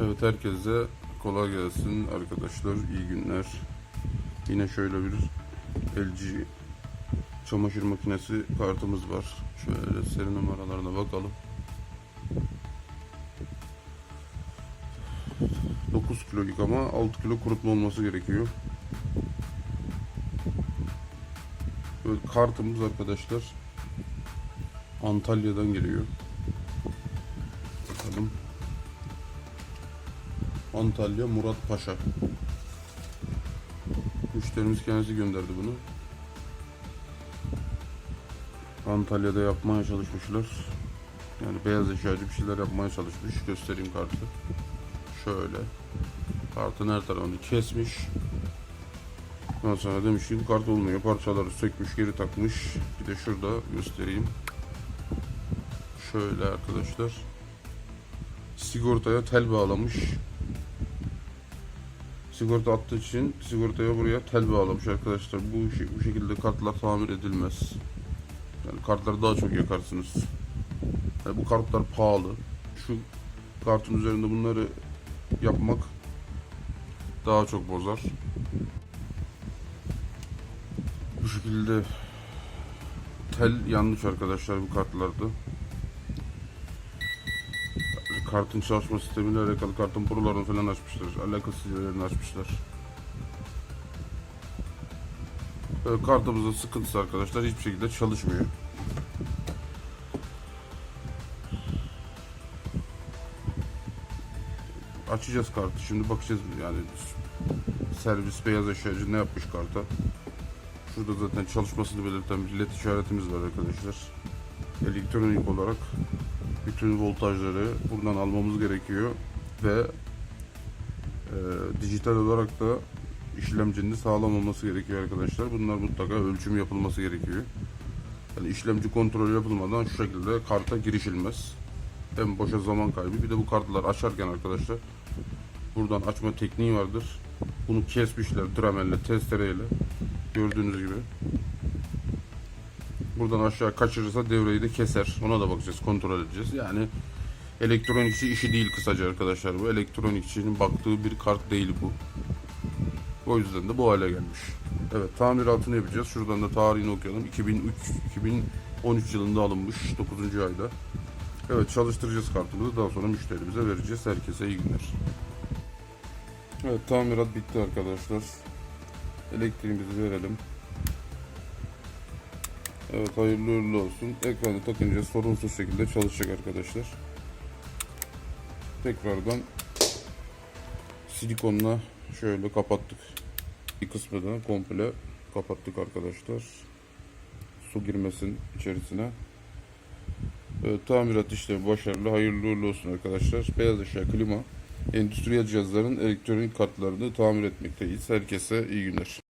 Evet herkese kolay gelsin arkadaşlar. iyi günler. Yine şöyle bir LG çamaşır makinesi kartımız var. Şöyle seri numaralarına bakalım. 9 kilo yıkama, 6 kilo kurutma olması gerekiyor. Evet, kartımız arkadaşlar Antalya'dan geliyor. Bakalım. Antalya Murat Paşa. Müşterimiz kendisi gönderdi bunu. Antalya'da yapmaya çalışmışlar. Yani beyaz eşyacı bir şeyler yapmaya çalışmış. Göstereyim kartı. Şöyle. Kartın her tarafını kesmiş. Ondan sonra demiş ki bu kart olmuyor. Parçaları sökmüş, geri takmış. Bir de şurada göstereyim. Şöyle arkadaşlar. Sigortaya tel bağlamış. Sigorta attığı için sigortaya buraya tel bağlamış arkadaşlar. Bu bu şekilde kartlar tamir edilmez. Yani kartları daha çok yakarsınız. Yani bu kartlar pahalı. Şu kartın üzerinde bunları yapmak daha çok bozar. Bu şekilde tel yanlış arkadaşlar bu kartlarda. Kartın çalışma sistemiyle alakalı kartın borularını falan açmışlar. Alakasız yerlerini açmışlar. Ee, Kartımızın sıkıntısı arkadaşlar hiçbir şekilde çalışmıyor. Açacağız kartı. Şimdi bakacağız yani servis beyaz eşyacı ne yapmış karta. Şurada zaten çalışmasını belirten bir led işaretimiz var arkadaşlar. Elektronik olarak bütün voltajları buradan almamız gerekiyor ve e, dijital olarak da işlemcinin sağlam olması gerekiyor arkadaşlar. Bunlar mutlaka ölçüm yapılması gerekiyor. Yani işlemci kontrolü yapılmadan şu şekilde karta girişilmez. Hem boşa zaman kaybı bir de bu kartlar açarken arkadaşlar buradan açma tekniği vardır. Bunu kesmişler dramelle, testereyle gördüğünüz gibi. Buradan aşağı kaçırırsa devreyi de keser. Ona da bakacağız, kontrol edeceğiz. Yani elektronikçi işi değil kısaca arkadaşlar bu. Elektronikçinin baktığı bir kart değil bu. O yüzden de bu hale gelmiş. Evet tamiratını yapacağız. Şuradan da tarihini okuyalım. 2003 2013 yılında alınmış 9. ayda. Evet çalıştıracağız kartımızı. Daha sonra müşterimize vereceğiz. Herkese iyi günler. Evet tamirat bitti arkadaşlar. Elektriğimizi verelim. Evet hayırlı uğurlu olsun. Ekranı takınca sorunsuz şekilde çalışacak arkadaşlar. Tekrardan silikonla şöyle kapattık. Bir kısmı da komple kapattık arkadaşlar. Su girmesin içerisine. Evet, tamirat işlemi başarılı. Hayırlı uğurlu olsun arkadaşlar. Beyaz eşya, klima, endüstriyel cihazların elektronik kartlarını tamir etmekteyiz. Herkese iyi günler.